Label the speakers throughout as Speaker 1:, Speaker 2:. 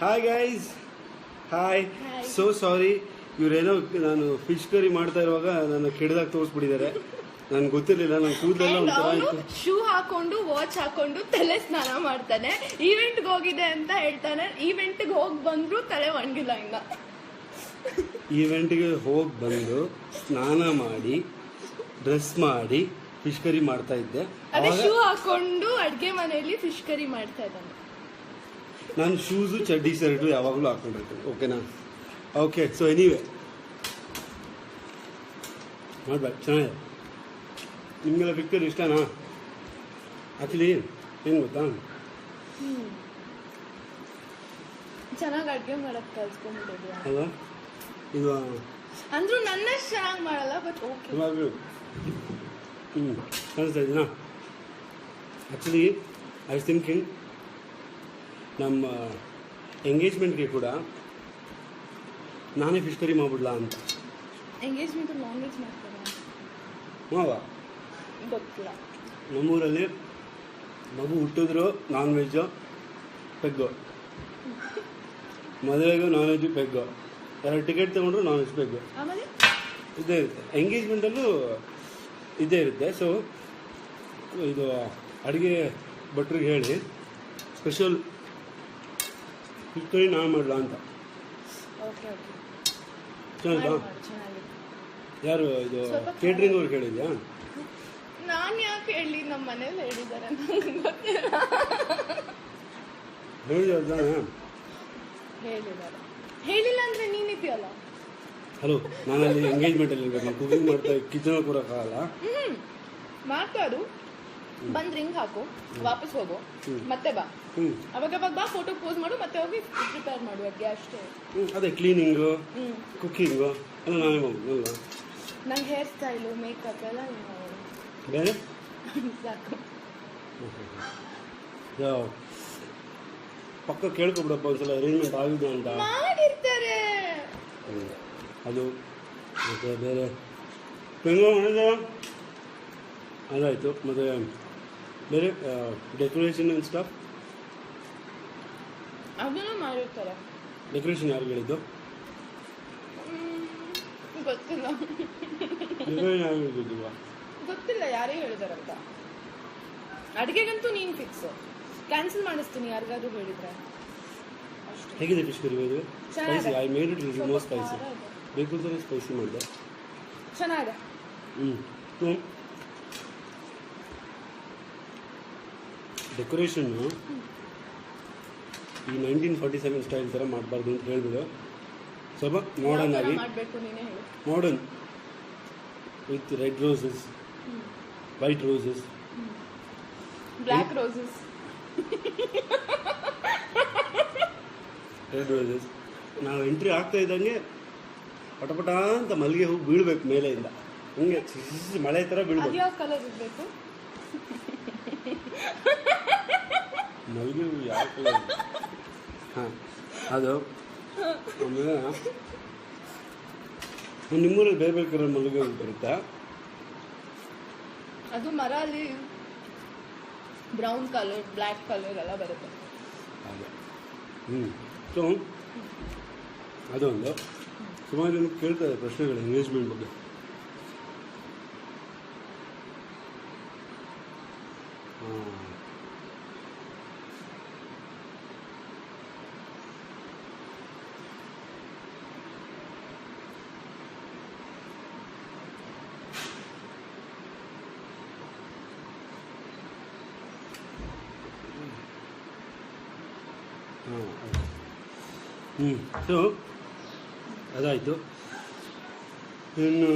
Speaker 1: Hi guys hi. So sorry ಇವರೇನೋ ನಾನು fish ಕರಿ ಮಾಡ್ತಾ ಇರುವಾಗ ನನ್ನ ಕೆಡ್ದಾಗ ತೋರಿಸ್ಬಿಟ್ಟಿದ್ದಾರೆ. ನನ್ಗೆ ಗೊತ್ತಿರಲಿಲ್ಲ ನನ್ನ ಕೂದಲೆಲ್ಲ ಒಂಥರ ಇತ್ತು
Speaker 2: ಶೂ ಹಾಕೊಂಡು ವಾಚ್ ಹಾಕೊಂಡು ತಲೆ ಸ್ನಾನ ಮಾಡ್ತಾನೆ. ಈವೆಂಟ್ಗೆ ಹೋಗಿದೆ ಅಂತ ಹೇಳ್ತಾನೆ. ಈವೆಂಟ್ಗೆ ಹೋಗಿ ಬಂದ್ರು ತಲೆ ಒಣಗಿಲ್ಲ ಇಂದ
Speaker 1: ಈವೆಂಟ್ಗೆ ಹೋಗಿ ಬಂದು ಸ್ನಾನ ಮಾಡಿ ಡ್ರೆಸ್ ಮಾಡಿ ಫಿಶ್ ಕರಿ ಮಾಡ್ತಾ ಇದ್ದೆ.
Speaker 2: ಅದೇ ಶೂ ಹಾಕೊಂಡು ಅಡ್ಗೆ ಮನೆಯಲ್ಲಿ ಫಿಶ್ ಕರಿ ಮಾಡ್ತಾ ಇದ್ದಾನೆ.
Speaker 1: ನಾನು ಶೂಸು ಚಡ್ಡಿ ಶರ್ಟು ಯಾವಾಗಲೂ ಹಾಕೊಂಡಿರ್ತೀನಿ. ಓಕೆನಾ ಓಕೆ ಸೊ ಎನಿವೆ ಮಾಡ್ಬೇಕು ಚೆನ್ನಾಗಿದೆ. ನಿಮಗೆಲ್ಲ ಪಿಕ್ಚರ್ ಇಷ್ಟನಾ? ಆ್ಯಕ್ಚುಲಿ ಏನು ಗೊತ್ತಾ?
Speaker 2: ಚೆನ್ನಾಗಿ ಅಡುಗೆ ಮಾಡಕ್ ಕಲ್ಸ್ಕೊಂಡ್ಬಿಟ್ಟಿದ್ಯಾ?
Speaker 1: ಅಲ್ವಾ ಇದು
Speaker 2: ಅಂದ್ರೂ ನನ್ನಷ್ಟು ಚೆನ್ನಾಗಿ ಮಾಡಲ್ಲ ಬಟ್ ಓಕೆ
Speaker 1: ಇವಾಗಲೂ. ಹ್ಞೂ ಕಾಣಿಸ್ತಾ ಇದ್ದೀನಾ? ಆ್ಯಕ್ಚುಲಿ ಐ ಥಿಂಕಿಂಗ್ ನಮ್ಮ ಎಂಗೇಜ್ಮೆಂಟ್ಗೆ ಕೂಡ ನಾನೇ ಫಿಶ್ ಕರಿ ಮಾಡ್ಬಿಡ್ಲಾ ಅಂತ.
Speaker 2: ಎಂಗೇಜ್ಮೆಂಟ್ ನಾನ್ ವೆಜ್ ಮಾಡ್ತಾರೆ?
Speaker 1: ಮಾವ?
Speaker 2: ಗೊತ್ತಿಲ್ಲ.
Speaker 1: ನಮ್ಮೂರಲ್ಲಿ ಮಗು ಹುಟ್ಟಿದ್ರು ನಾನ್ ವೆಜ್ಜು ಪೆಗ್ಗು ಮದುವೆಗೂ ನಾನ್ ವೆಜ್ ಪೆಗ್ಗು ಎರಡು ಟಿಕೆಟ್ ತಗೊಂಡ್ರು ನಾನ್ ವೆಜ್ ಪೆಗ್ಗು
Speaker 2: ಆಮೇಲೆ?
Speaker 1: ಇದೇ ಇರುತ್ತೆ. ಎಂಗೇಜ್ಮೆಂಟಲ್ಲೂ ಇದೇ ಇರುತ್ತೆ. ಸೊ ಇದು ಅಡುಗೆ ಭಟ್ರಿಗೆ ಹೇಳಿ ಸ್ಪೆಷಲ್ ಕೈ ನಾ ಮಾಡಲ ಅಂತ. ಚೆನ್ನಾಗಿಲ್ಲ ಯಾರು ಇದು ಕೇಟ್ರಿಂಗ್ ಅವ್ರು ಕೇಳಿದ್ಯಾ?
Speaker 2: ನಾನು ಯಾಕೆ ಹೇಳಿ ನಮ್ಮ ಮನೇಲಿ ಹೇಳಿದ್ದಾರೆ ನಂಗೆ ಗೊತ್ತಿಲ್ಲ
Speaker 1: ಹೇಳಿದ
Speaker 2: ಹೇಳಿದ್ದಾರೆ ಹೇಳಿಲ್ಲ ಅಂದ್ರೆ ನೀನಿದ್ಯಲ್ಲ?
Speaker 1: ಹಲೋ ನಾನಲ್ಲಿ ಎಂಗೇಜ್ಮೆಂಟಲ್ಲಿ ಇರ್ಬೇಕು. ನಾನು ಕುಕಿಂಗ್ ಮಾಡ್ತಾ ಕಿಚನ್ ಕೂಡ
Speaker 2: ಹ್ಮ್. ಮಾತಾಡು. ಬಂದ್ ರಿಂಗ್ ಹಾಕು ವಾಪಸ್ ಹೋಗು. ಮತ್ತೆ ಬಾ. ಅವಾಗ ಅವಾಗ ಬಾ ಫೋಟೋ ಪೋಸ್ ಮಾಡು ಮತ್ತೆ ಹೋಗಿ ಪ್ರಿಪೇರ್ ಮಾಡು ಅಡ್ಗೆ ಅಷ್ಟೇ.
Speaker 1: ಅದೇ ಕ್ಲೀನಿಂಗು ಕುಕ್ಕಿಂಗು ಎಲ್ಲ ನಾನೇ ಅಲ್ವಾ
Speaker 2: ನಂಗೆ ಹೇರ್ ಸ್ಟೈಲು ಮೇಕಪ್ ಎಲ್ಲ.
Speaker 1: ಬೇರೆ?
Speaker 2: ಸಾಕು.
Speaker 1: ಯಾವ? ಪಕ್ಕ ಕೇಳ್ಕೊಬಿಡಪ್ಪ ಒಂದ್ಸಲ ಅರೇಂಜ್ಮೆಂಟ್ ಆಗಿದೆ ಅಂತ.
Speaker 2: ಮಾಡಿರ್ತಾರೆ.
Speaker 1: ಅದು ಮತ್ತೆ ಬೇರೆ. ಬೆಂಗಳೂರು ಮಾಡಿದ ಅದಾಯಿತು ಮತ್ತು ಬೇರೆ ಡೆಕೋರೇಷನ್ ಆ್ಯಂಡ್ ಸ್ಟಾಫ್
Speaker 2: ಅದನ್ನು ಮಾಡಿರ್ತಾರೆ
Speaker 1: ಡೆಕೋರೇಷನ್ ಯಾರು ಹೇಳಿದ್ದು
Speaker 2: ಗೊತ್ತಿಲ್ಲ
Speaker 1: ಡೆಕೋರೇಷನ್ ಯಾರು ಹೇಳಿದ್ದಿಲ್ವಾ
Speaker 2: ಗೊತ್ತಿಲ್ಲ ಯಾರೇ ಹೇಳಿದಾರಂತ ಅಡುಗೆಗಂತೂ ನೀನು ಫಿಕ್ಸ್ ಕ್ಯಾನ್ಸಲ್ ಮಾಡಿಸ್ತೀನಿ ಯಾರಿಗಾದ್ರೂ ಹೇಳಿದ್ರೆ
Speaker 1: ಹೇಗಿದೆ ಫಿಶ್ ಕರಿ ಇದು ಸ್ಪೈಸಿ ಐ ಮೇಡ್ ಇಟ್
Speaker 2: ಸ್ವಲ್ಪ
Speaker 1: ಮೋಸ್ಟ್ ಸ್ಪೈಸಿ ಬೇಕು ಸ್ಪೈಸಿ ಮಾಡಿದೆ
Speaker 2: ಚೆನ್ನಾಗಿದೆ
Speaker 1: ಹ್ಞೂ ಡೆಕೋರೇಷನ್ನು ಈ ನೈನ್ಟೀನ್ ಫಾರ್ಟಿ ಸೆವೆನ್ ಸ್ಟೈಲ್ ಥರ ಮಾಡಬಾರ್ದು ಅಂತ ಹೇಳ್ಬಿಡು. ಸ್ವಲ್ಪ ಮಾಡರ್ನ್ ಆಗಿ. Modern with red roses white roses
Speaker 2: black roses
Speaker 1: red roses ನಾವು ಎಂಟ್ರಿ ಆಗ್ತಾ ಇದ್ದಂಗೆ ಪಟಪಟ ಅಂತ ಮಲ್ಲಿಗೆ ಹೋಗಿ ಬೀಳ್ಬೇಕು ಮೇಲೆಯಿಂದ. ಹಂಗೆ ಮಳೆ ಥರ ಬೀಳ್ಬೇಕು
Speaker 2: ಅದ್ಯಾವ ಕಲರ್ ಇರ್ಬೇಕು?
Speaker 1: ಮಲ್ಲಿಗೆ ಹೂವು ಯಾವ ಕಲರ್ ಹಾಂ ಅದು. ಆಮೇಲೆ ನಿಮ್ಮೂರಲ್ಲಿ ಬೇರೆ ಬೇರೆ ಕಲರ್ ಮಲ್ಲಿಗೆ ಹೂವು ಬರುತ್ತಾ?
Speaker 2: ಅದು ಮರ ಅಲ್ಲಿ ಬ್ರೌನ್ ಕಲರ್ ಬ್ಲ್ಯಾಕ್ ಕಲರ್ ಎಲ್ಲ ಬರುತ್ತೆ.
Speaker 1: ಹಾಗೆ. ಹ್ಞೂ ಸೊ ಅದೊಂದು. ಸುಮಾರು ಜನ ಕೇಳ್ತಾರೆ ಪ್ರಶ್ನೆಗಳು ಎಂಗೇಜ್ಮೆಂಟ್ ಬಗ್ಗೆ. ಹಾಂ ಹಾಂ. ಹ್ಞೂ ಸೊ ಅದಾಯಿತು. ಇನ್ನು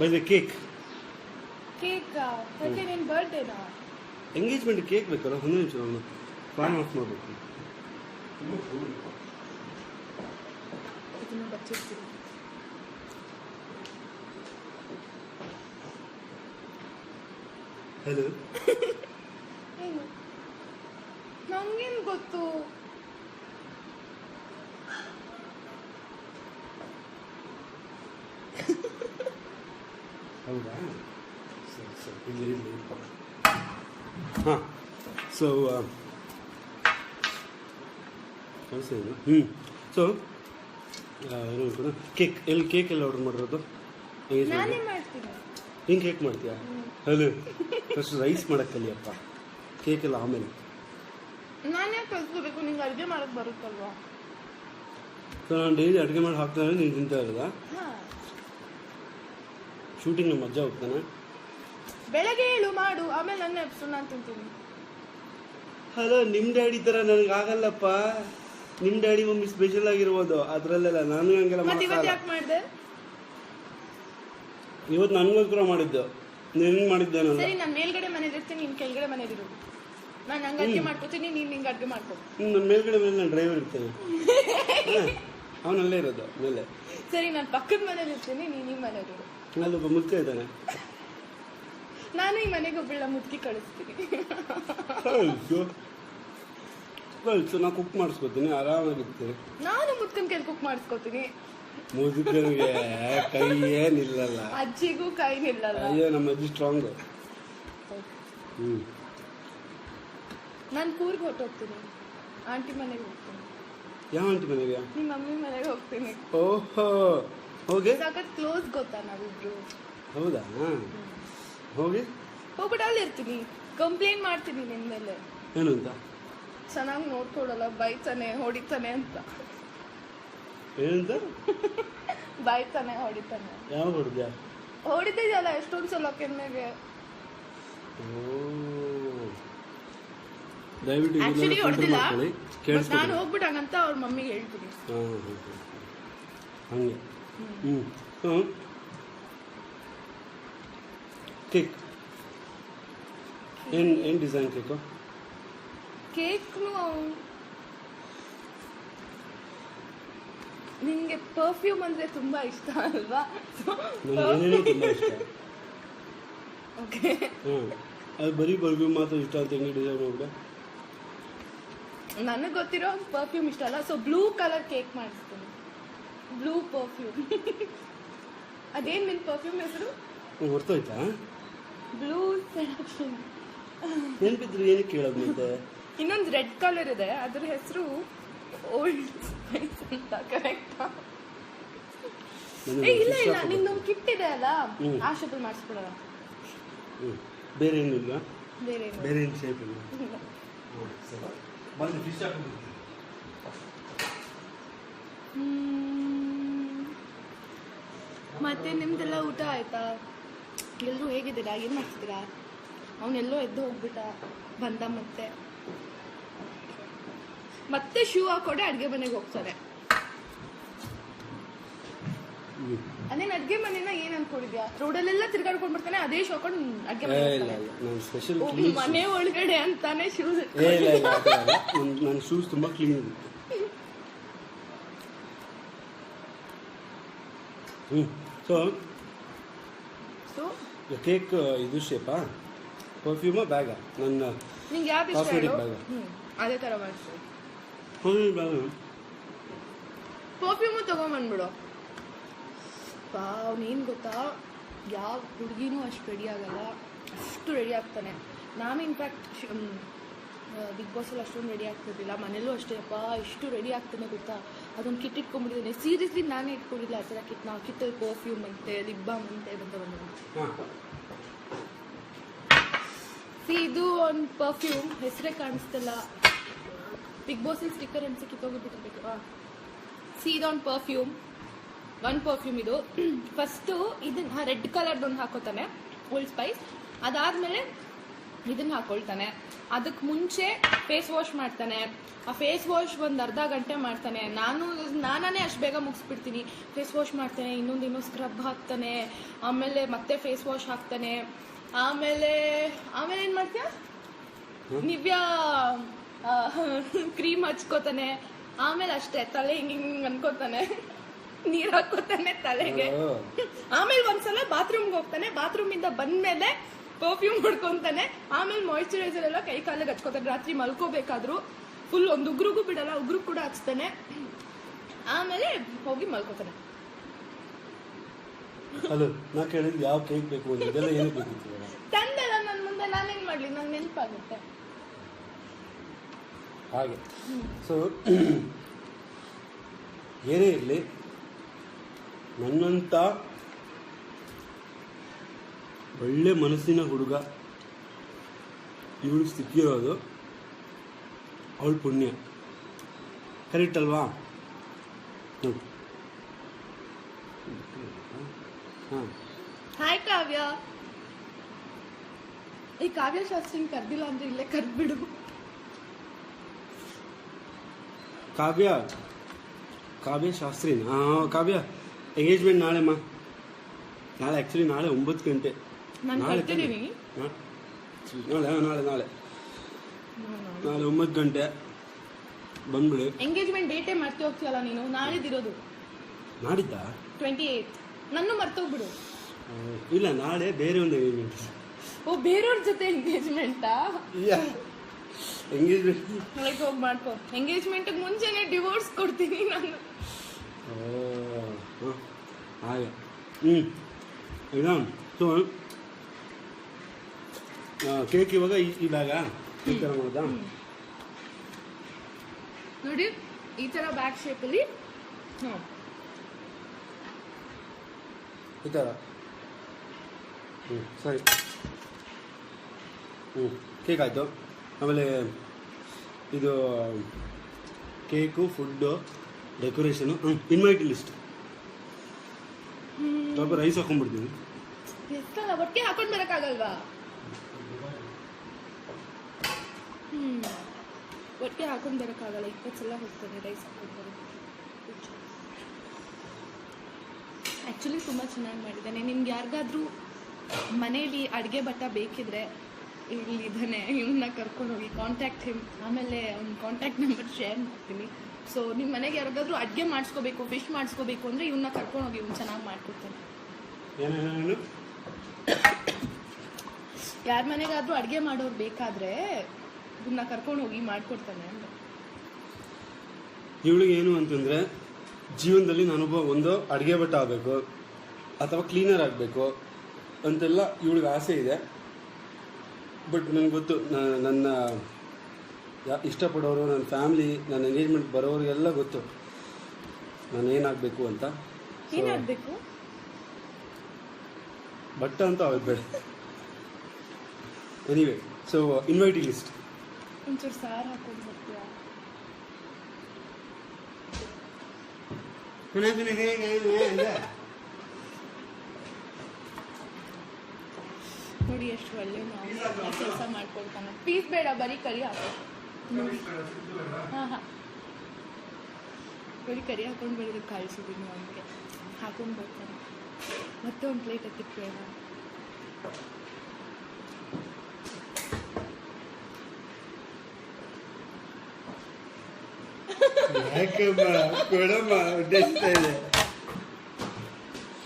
Speaker 1: ಬೈ ದ ಕೇಕ್
Speaker 2: ಕೇಕ್ ಯಾಕೆ ನಿನ್ ಬರ್ಡೇನಾ
Speaker 1: ಎಂಗೇಜ್ಮೆಂಟ್ ಕೇಕ್ ಬೇಕಲ್ಲ? ಒಂದು ನಿಮಿಷ ಅವನು ಫ್ಯಾನ್ ಆಫ್ ಮಾಡಬೇಕು. ಹಲೋ
Speaker 2: ನಂಗೇನು ಗೊತ್ತು?
Speaker 1: ಹೌದಾ? ಸರಿ ಸರಿ. ಇಲ್ಲಿ ಇಲ್ಲಿ ಹಾಂ. ಸೊ ಕಳಿಸಿದ್ರು ಹ್ಞೂ ಸೊ ಏನು ಕೇಕ್ ಎಲ್ಲಿ ಕೇಕ್ ಎಲ್ಲ ಆರ್ಡರ್ ಮಾಡಿರೋದು? ಹಿಂಗೆ ಕೇಕ್ ಮಾಡ್ತೀಯಾ? ಹಲೋ ಫಸ್ಟ್ ರೈಸ್ ಮಾಡಕ್ಕೆ ಕಲಿಯಪ್ಪ ಕೇಕ್ ಎಲ್ಲ ಆಮೇಲೆ.
Speaker 2: ನಾನೇ ಕಲ್ತ್ಕೋಬೇಕು ನಿಂಗೆ ಅಡುಗೆ ಮಾಡಕ್ಕೆ ಬರುತ್ತಲ್ವಾ?
Speaker 1: ಸೊ ನಾನು ಡೈಲಿ ಅಡುಗೆ ಮಾಡಿ ಹಾಕ್ತಾರೆ ನೀನು ತಿಂತಾ ಇರೋದಾ? ಶೂಟಿಂಗ್ ನಮ್ಮ ಅಜ್ಜ ಹೋಗ್ತಾನೆ.
Speaker 2: ಬೆಳಗ್ಗೆ ಏಳು ಮಾಡು ಆಮೇಲೆ ನನ್ನ ಎಪ್ಸು ನಾನು ತಿಂತೀನಿ.
Speaker 1: ಹಲೋ ನಿಮ್ಮ ಡ್ಯಾಡಿ ತರ ನನಗೆ ಆಗಲ್ಲಪ್ಪ. ನಿಮ್ಮ ಡ್ಯಾಡಿ ಮಮ್ಮಿ ಸ್ಪೆಷಲ್ ಆಗಿರ್ಬೋದು ಅದರಲ್ಲೆಲ್ಲ ನಾನು ಹಂಗೆಲ್ಲ
Speaker 2: ಮತ್ತೆ ಇವತ್ತು
Speaker 1: ಮಾಡಲ್ಲ
Speaker 2: ಯಾಕೆ ಮಾಡಿದೆ?
Speaker 1: ಇವತ್ತು ನನಗೋಸ್ಕರ ಮಾಡಿದ್ದು. ನೀನು ನಾನು.
Speaker 2: ಸರಿ ನಾನು ಮೇಲ್ಗಡೆ ಮನೇಲಿ ಇರ್ತೀನಿ ನೀನು ಕೆಳಗಡೆ ಮನೇಲಿ ಇರು. ನಾನು ಹಂಗೆ ಅಡುಗೆ ಮಾಡ್ಕೋತೀನಿ ನೀನು ನಿಂಗೆ ಅಡುಗೆ ಮಾಡ್ಕೋ.
Speaker 1: ನನ್ನ ಮೇಲ್ಗಡೆ ಮೇಲೆ ನಾನು ಡ್ರೈವರ್ ಇರ್ತೇನೆ. ಅವನಲ್ಲೇ ಇರೋದು ಮೇಲೆ
Speaker 2: ಸರಿ ನಾನು ಪಕ್ಕದ ಮನೇಲಿ ಇರ್ತೀನಿ ನೀನು ನಿಮ್ಮ ಮನೇಲಿ ಇರು.
Speaker 1: ಅಲ್ಲೊಬ್ಬ ಮುದ್ಕ ಇದ್ದಾನೆ.
Speaker 2: ನಾನು ಈ ಮನೆಗೆ ಒಬ್ಬಳ ಮುದ್ಕಿ ಕಳಿಸ್ತೀನಿ.
Speaker 1: ಕಳ್ಸು ಕಳ್ಸು ನಾ ಕುಕ್ ಮಾಡಿಸ್ಕೊತೀನಿ ಆರಾಮಾಗಿರ್ತೀನಿ
Speaker 2: ನಾನು ಮುದ್ಕನ್ ಕೈಲಿ ಕುಕ್ ಮಾಡಿಸ್ಕೋತೀನಿ.
Speaker 1: ಮುದುಕನಿಗೆ ಕೈ ಏನಿಲ್ಲಲ್ಲ.
Speaker 2: ಅಜ್ಜಿಗೂ ಕೈ ನಿಲ್ಲಲ್ಲ
Speaker 1: ಅಯ್ಯೋ ನಮ್ಮ ಅಜ್ಜಿ ಸ್ಟ್ರಾಂಗ್ ಹ್ಞೂ
Speaker 2: ನಾನು ಕೂರ್ಗೆ ಹೊಟ್ಟೋಗ್ತೀನಿ ಆಂಟಿ ಮನೆಗೆ ಹೋಗ್ತೀನಿ.
Speaker 1: ಯಾವ ಆಂಟಿ ಮನೆಗೆ?
Speaker 2: ನಿಮ್ಮ ಮಮ್ಮಿ ಮನೆಗೆ ಹೋಗ್ತೀನಿ.
Speaker 1: ಓಹೋ. ಹೋಗಿ?
Speaker 2: ಸಖತ್ ಕ್ಲೋಸ್ ಗೊತ್ತಾ ನಾವಿಬ್ರು?
Speaker 1: ಹೌದಾ? ಹೋಗಿ?
Speaker 2: ಹೋಗ್ಬಿಟ್ಟು ಅಲ್ಲಿ ಇರ್ತೀನಿ. ಕಂಪ್ಲೇಂಟ್ ಮಾಡ್ತೀನಿ ನಿನ್ ಮೇಲೆ.
Speaker 1: ಏನು ಅಂತ?
Speaker 2: ಚೆನ್ನಾಗಿ ನೋಡ್ಕೊಡಲ್ಲ ಬೈತಾನೆ ಹೊಡಿತಾನೆ ಅಂತ.
Speaker 1: ಏನಂತ
Speaker 2: ಬೈತಾನೆ ಹೊಡಿತಾನೆ.
Speaker 1: ಯಾವ ಹೊಡೆದ್ಯಾ?
Speaker 2: ಹೊಡಿತಿದ್ಯಲ್ಲ ಎಷ್ಟೊಂದು ಸಲ ಕೆನ್ನೆಗೆ
Speaker 1: ದಯವಿಟ್ಟು
Speaker 2: ಆಕ್ಚುಲಿ ಹೊಡೆದಿಲ್ಲ ನಾನು ಹೋಗ್ಬಿಟ್ಟಂಗಂತ ಅವ್ರ ಮಮ್ಮಿಗೆ ಹೇಳ್ತೀನಿ.
Speaker 1: ಹಂಗೆ. ಕೇಕ್ ಏನು ಏನು ಡಿಸೈನ್ ಕೇಕು
Speaker 2: ಕೇಕ್ನು ನಿಂಗೆ ಪರ್ಫ್ಯೂಮ್ ಅಂದ್ರೆ ತುಂಬಾ ಇಷ್ಟ ಅಲ್ವಾ?
Speaker 1: ನನಗೆ ಏನೇನೋ ತುಂಬ ಇಷ್ಟ.
Speaker 2: ಓಕೆ
Speaker 1: ಹಾಂ ಅದು ಬರೀ ಬರ್ಗ್ಯೂ ಮಾತ್ರ ಇಷ್ಟ ಅಂತ ಹೆಂಗೆ ಡಿಸೈನ್ ಮಾಡ್ಬಿಟ್ಟೆ
Speaker 2: ನನಗೆ ಗೊತ್ತಿರೋ ಪರ್ಫ್ಯೂಮ್ ಇಷ್ಟ ಅಲ್ಲ. ಸೊ ಬ್ಲೂ ಕಲರ್ ಕೇಕ್ ಮಾಡಿಸ್ತೀನಿ. ಬ್ಲೂ ಪರ್ಫ್ಯೂಮ್ ಅದೇನ್ ನಿನ್ ಪರ್ಫ್ಯೂಮ್ ಹೆಸರು?
Speaker 1: ಹೊರ್ತೋಯ್ತಾ?
Speaker 2: ಬ್ಲೂ ಸೆಡಕ್ಷನ್
Speaker 1: ನೆನಪಿದ್ರು ಏನಕ್ಕೆ ಕೇಳೋದು ಮತ್ತೆ?
Speaker 2: ಇನ್ನೊಂದು ರೆಡ್ ಕಲರ್ ಇದೆ. ಅದ್ರ ಹೆಸರು ಓಲ್ಡ್ ಸ್ಪೈಸ್ ಅಂತ ಕರೆಕ್ಟ್ ಏ ಇಲ್ಲ ಇಲ್ಲ. ನಿಂದೊಂದು ಕಿಟ್ ಇದೆ ಅಲ್ಲ. ಆ ಶೇಪಲ್ಲಿ ಮಾಡಿಸ್ಬಿಡೋಣ.
Speaker 1: ಬೇರೆ ಬೇರೆ ಇಲ್ಲ?
Speaker 2: ಬೇರೆ ಏನು
Speaker 1: ಬೇರೆ ಏನು ಶೇಪ್ ಇಲ್ಲ? ಬಂದು ಫಿಶ್
Speaker 2: ಹ್ಮ್. ಮತ್ತೆ ನಿಮ್ದೆಲ್ಲ ಊಟ ಆಯ್ತಾ? ಎಲ್ಲರೂ ಹೇಗಿದ್ದೀರಾ? ಏನು ಮಾಡ್ತಿದ್ದೀರಾ? ಅವನೆಲ್ಲೋ ಎದ್ದು ಹೋಗ್ಬಿಟ್ಟ ಬಂದ ಮತ್ತೆ. ಮತ್ತೆ ಶೂ ಹಾಕೊಂಡೆ ಅಡುಗೆ ಮನೆಗೆ
Speaker 1: ಹೋಗ್ತಾರೆ
Speaker 2: ಅದೇ ಅಡುಗೆ ಮನೆನ ಏನ್ ಅನ್ಕೊಂಡಿದ್ಯಾ? ರೋಡಲ್ಲೆಲ್ಲ ತಿರ್ಗಾಡ್ಕೊಂಡ್ ಬರ್ತಾನೆ ಅದೇ ಶೂ ಹಾಕೊಂಡು ಅಡುಗೆ ಮನೆ ಮನೆ ಒಳಗಡೆ ಅಂತಾನೆ ಶೂಸ್
Speaker 1: ನನ್ನ ಶೂಸ್ ತುಂಬಾ ಕ್ಲೀನ್ ಇರುತ್ತೆ. ಹ್ಞೂ ಸೊ
Speaker 2: ಸೊ
Speaker 1: ಕೇಕ್ ಇದು ಶೇಪಾ ಪರ್ಫ್ಯೂಮಾ ಬ್ಯಾಗ ನನ್ನ
Speaker 2: ನಿಂಗೆ ಯಾವ್ದು ಇಷ್ಟ
Speaker 1: bag.
Speaker 2: ಹ್ಮ್ ಅದೇ ತರ ಮಾಡಿಸ್ತೀನಿ
Speaker 1: ಹ್ಞೂ ಬ್ಯಾಗ
Speaker 2: ಪರ್ಫ್ಯೂಮು ತಗೊಂಬಂದ್ಬಿಡು. ಪಾವ್ ನೀನು ಗೊತ್ತಾ? ಯಾವ ಹುಡುಗಿನೂ ಅಷ್ಟು ರೆಡಿ ಆಗಲ್ಲ. ಅಷ್ಟು ರೆಡಿ ಆಗ್ತಾನೆ. ನಾನು ಇನ್ಫ್ಯಾಕ್ಟ್ ಬಿಗ್ ಬಾಸಲ್ಲಿ ಅಷ್ಟೊಂದು ರೆಡಿ ಆಗ್ತಿರ್ಲಿಲ್ಲ. ಮನೇಲೂ ಅಷ್ಟೇ. ಅಪ್ಪ ಇಷ್ಟು ರೆಡಿ ಆಗ್ತಾನೆ ಗೊತ್ತಾ? ಅದೊಂದು ಕಿಟ್ ಇಟ್ಕೊಂಡ್ಬಿಟ್ಟಿದ್ದೀನಿ. ಸೀರಿಯಸ್ಲಿ ನಾನೇ ಇಟ್ಕೊಂಡಿಲ್ಲ ಆ ಥರ ಕಿಟ್. ನಾವು ಕಿತ್ತಲ್ ಪರ್ಫ್ಯೂಮ್ ಅಂತೆ ಲಿಪ್ ಬಾಮ್ ಅಂತೆ ಅಂತ
Speaker 1: ಬಂದ
Speaker 2: ಸಿ ಇದು ಒಂದು ಪರ್ಫ್ಯೂಮ್ ಹೆಸರೇ ಕಾಣಿಸ್ತಲ್ಲ. ಬಿಗ್ ಬಾಸಲ್ಲಿ ಸ್ಟಿಕ್ಕರ್ ಅನ್ಸಿ ಕಿತ್ತೋಗಿಬಿಟ್ಟಿರ್ಬೇಕು ಸಿ ಇದೊಂದು ಪರ್ಫ್ಯೂಮ್ ಒಂದು ಪರ್ಫ್ಯೂಮ್ ಇದು. ಫಸ್ಟು ಇದನ್ನ ರೆಡ್ ಕಲರ್ದೊಂದು ಹಾಕೋತಾನೆ. ಓಲ್ಡ್ ಸ್ಪೈಸ್ ಅದಾದಮೇಲೆ ಇದನ್ನ ಹಾಕೊಳ್ತಾನೆ. ಅದಕ್ಕೆ ಮುಂಚೆ ಫೇಸ್ ವಾಶ್ ಮಾಡ್ತಾನೆ. ಆ ಫೇಸ್ ವಾಶ್ ಒಂದು ಅರ್ಧ ಗಂಟೆ ಮಾಡ್ತಾನೆ. ನಾನು ನಾನೇ ಅಷ್ಟು ಬೇಗ ಮುಗಿಸ್ಬಿಡ್ತೀನಿ. ಫೇಸ್ ವಾಶ್ ಮಾಡ್ತಾನೆ ಇನ್ನೊಂದು ಇನ್ನೊಂದು ಸ್ಕ್ರಬ್ ಹಾಕ್ತಾನೆ ಆಮೇಲೆ ಮತ್ತೆ ಫೇಸ್ ವಾಶ್ ಹಾಕ್ತಾನೆ. ಆಮೇಲೆ ಆಮೇಲೆ ಏನು ಮಾಡ್ತೀಯ? ನಿವ್ಯಾ ಕ್ರೀಮ್ ಹಚ್ಕೋತಾನೆ. ಆಮೇಲೆ ಅಷ್ಟೇ ತಲೆ ಹಿಂಗೆ ಹಿಂಗೆ ಅನ್ಕೋತಾನೆ. ನೀರ್ ಹಾಕೋತಾನೆ ತಲೆಗೆ. ಆಮೇಲೆ ಒಂದ್ಸಲ ಬಾತ್ರೂಮ್ಗೆ ಹೋಗ್ತಾನೆ. ಬಾತ್ರೂಮ್ ಇಂದ ಬಂದ್ಮೇಲೆ ಪರ್ಫ್ಯೂಮ್ ಹೊಡ್ಕೊಂತಾನೆ ಆಮೇಲೆ ಮಾಯಿಶ್ಚರೈಸರ್ ಎಲ್ಲ ಕೈ ಕಾಲಿಗೆ ಹಚ್ಕೋತಾನೆ ರಾತ್ರಿ ಮಲ್ಕೋಬೇಕಾದ್ರು. ಫುಲ್ ಒಂದು ಉಗ್ರಿಗೂ ಬಿಡಲ್ಲ ಉಗ್ರು ಕೂಡ ಹಚ್ತಾನೆ. ಆಮೇಲೆ ಹೋಗಿ ಮಲ್ಕೋತಾನೆ.
Speaker 1: ಹಲೋ ನಾ ಕೇಳಿದ್ ಯಾವ ಕೇಕ್ ಬೇಕು ಇದೆಲ್ಲ ಏನಕ್ಕೆ ಬೇಕಿತ್ತು ತಂದಲ್ಲ
Speaker 2: ತಂದೆಲ್ಲ ನನ್ನ ಮುಂದೆ ನಾನೇನ್ ಮಾಡ್ಲಿ? ನಂಗೆ ನೆನಪಾಗುತ್ತೆ.
Speaker 1: ಹಾಗೆ. ಸೊ ಏನೇ ಇರಲಿ ನನ್ನಂಥ ಒಳ್ಳೆ ಮನಸ್ಸಿನ ಹುಡುಗ. ಇವಳು ಸಿಕ್ಕಿರೋದು ಅವಳು ಪುಣ್ಯ. ಕರೆಕ್ಟ್ ಅಲ್ವಾ? ನೋಡಿ. ಹಾಂ.
Speaker 2: ಹಾಯ್ ಕಾವ್ಯ ಈ ಕಾವ್ಯ ಶಾಸ್ತ್ರಿನ ಕರ್ದಿಲ್ಲ ಅಂದ್ರೆ ಇಲ್ಲೇ ಕರ್ದ್ಬಿಡು.
Speaker 1: ಕಾವ್ಯ. ಕಾವ್ಯ ಶಾಸ್ತ್ರಿನ? ಹಾಂ ಕಾವ್ಯ ಎಂಗೇಜ್ಮೆಂಟ್ ನಾಳೆ ಮಾ ನಾಳೆ ಆ್ಯಕ್ಚುಲಿ ನಾಳೆ ಒಂಬತ್ತು ಗಂಟೆ.
Speaker 2: ನಾನು
Speaker 1: ನಾಳೆ
Speaker 2: ಕರ್ತಿದ್ದೀನಿ
Speaker 1: ನಾಳೆ ಹಾ, ನಾಳೆ ನಾಳೆ. ನಾಳೆ. ಒಂಬತ್ತು ಗಂಟೆ. ಬಂದ್ಬಿಡಿ.
Speaker 2: ಎಂಗೇಜ್ಮೆಂಟ್ ಡೇಟೇ ಮರ್ತಿ ಹೋಗ್ತೀಯಲ್ಲ ನೀನು? ನಾಳಿದಿರೋದು.
Speaker 1: ನಾಡಿದ್ದ?
Speaker 2: ಟ್ವೆಂಟಿ ಏಯ್ಟ್ ನನ್ನ ಮರ್ತೋಗ್ಬಿಡು
Speaker 1: ಆ, ಇಲ್ಲ ನಾಳೆ ಬೇರೆ ಒಂದು ಎಂಗೇಜ್ಮೆಂಟ್
Speaker 2: ಓ ಬೇರೆಯವ್ರ ಜೊತೆ ಎಂಗೇಜ್ಮೆಂಟಾ
Speaker 1: ಎಂಗೇಜ್ಮೆಂಟ್
Speaker 2: ಲೈಕ್ ಹೋಗಿ ಮಾಡ್ಕೋ. ಎಂಗೇಜ್ಮೆಂಟ್ ಮುಂಚೆನೆ ಡಿವೋರ್ಸ್ ಕೊಡ್ತೀನಿ ನಾನು.
Speaker 1: ಹಾಗೆ. ಹ್ಞೂ ಈಗ ಸೊ ಕೇಕ್ ಇವಾಗ ಇದಾಗ ಈ ಬ್ಯಾಗ ಈ ಥರ ಮಾಡೋದಾ.
Speaker 2: ನೋಡಿ ಈ ತರ ಬ್ಯಾಕ್ ಶೇಪಲ್ಲಿ ಹಾಂ
Speaker 1: ಈ ಥರ ಹ್ಞೂ ಸರಿ. ಹ್ಞೂ ಕೇಕ್ ಆಯಿತು. ಆಮೇಲೆ ಇದು ಕೇಕು ಫುಡ್ಡು ಡೆಕೋರೇಷನು ಹ್ಞೂ ಇನ್ವೈಟ್ ಲಿಸ್ಟ್. ಸ್ವಲ್ಪ ರೈಸ್ ಹಾಕೊಂಡ್ಬಿಡ್ತೀನಿ.
Speaker 2: ಎಷ್ಟಲ್ಲ ಒಟ್ಟಿಗೆ ಹಾಕೊಂಡ್ ಬರಕ್ಕಾಗಲ್ವಾ? ಹ್ಮ್. ಒಟ್ಟಿಗೆ ಹಾಕೊಂಡ್ ಬರೋಕ್ಕಾಗಲ್ಲ ಇಪ್ಪತ್ತು ಸಲ ಹೋಗ್ತಾನೆ ರೈಸ್ ಹಾಕೊಂಡು ಬರೋದು ಆ್ಯಕ್ಚುಲಿ ತುಂಬ ಚೆನ್ನಾಗಿ ಮಾಡಿದ್ದಾನೆ. ನಿಮ್ಗೆ ಯಾರಿಗಾದ್ರೂ ಮನೇಲಿ ಅಡುಗೆ ಭಟ್ಟ ಬೇಕಿದ್ರೆ ಇಲ್ಲಿ ಇದ್ದಾನೆ ಇವನ್ನ ಕರ್ಕೊಂಡು ಹೋಗಿ ಕಾಂಟ್ಯಾಕ್ಟ್ ಹಿಮ್ ಆಮೇಲೆ ಅವ್ನ ಕಾಂಟ್ಯಾಕ್ಟ್ ನಂಬರ್ ಶೇರ್ ಮಾಡ್ತೀನಿ. ಸೊ ನಿಮ್ಮ ಮನೆಗೆ ಯಾರಿಗಾದ್ರೂ ಅಡುಗೆ ಮಾಡಿಸ್ಕೋಬೇಕು ಫಿಶ್ ಮಾಡಿಸ್ಕೋಬೇಕು ಅಂದರೆ ಇವನ್ನ ಕರ್ಕೊಂಡು ಹೋಗಿ ಇವ್ನು ಚೆನ್ನಾಗಿ ಮಾಡ್ಕೊಡ್ತಾನೆ. ಯಾರ ಮನೆಗಾದ್ರೂ ಅಡುಗೆ ಮಾಡೋರು ಬೇಕಾದ್ರೆ ಇವನ್ನ ಕರ್ಕೊಂಡು ಹೋಗಿ ಮಾಡ್ಕೊಡ್ತಾನೆ ಅಂತ.
Speaker 1: ಇವಳಿಗೆ ಏನು ಅಂತಂದರೆ ಜೀವನದಲ್ಲಿ ನಾನೊಬ್ಬ ಒಂದು ಅಡುಗೆ ಭಟ್ಟ ಆಗಬೇಕು ಅಥವಾ ಕ್ಲೀನರ್ ಆಗಬೇಕು ಅಂತೆಲ್ಲ ಇವಳಿಗೆ ಆಸೆ ಇದೆ. ಬಟ್ ನನಗೆ ಗೊತ್ತು ನನ್ನ ಯಾ ಇಷ್ಟಪಡೋರು ನನ್ನ ಫ್ಯಾಮಿಲಿ ನನ್ನ ಎಂಗೇಜ್ಮೆಂಟ್ ಬರೋರಿಗೆಲ್ಲ ಗೊತ್ತು. ನಾನು ಏನಾಗಬೇಕು ಅಂತ.
Speaker 2: ಏನಾಗಬೇಕು?
Speaker 1: ಭಟ್ಟ ಅಂತ ಆಗಬೇಡ ಬೇಡ. ಎನಿವೆ ಸೊ ಇನ್ವೈಟಿಂಗ್ ಲಿಸ್ಟ್
Speaker 2: ಒಂಚೂರು ಸಾರು ಹಾಕೊಂಡು ಬರ್ತೀಯಾ ನೋಡಿ ಎಷ್ಟು ಒಳ್ಳೆ ನಾವು ಕೆಲಸ ಮಾಡ್ಕೊಳ್ತಾನೆ ಪೀಸ್ ಬೇಡ ಬರೀ ಕರಿ ಹಾಕೋ ನೋಡಿ ಹಾಂ ಹಾಂ ಬರೀ ಕರಿ ಹಾಕೊಂಡು ಬರೋದು ಕಳಿಸಿದ್ದೀನಿ ಅವನಿಗೆ ಹಾಕೊಂಡು ಬರ್ತಾನೆ ಮತ್ತೆ ಒಂದು ಪ್ಲೇಟ್ ಎತ್ತಿಟ್ಟು
Speaker 1: ಯಾಕಮ್ಮ ಕೊಡಮ್ಮ ಉದ್ದೇಶಿಸ್ತಾ ಇದೆ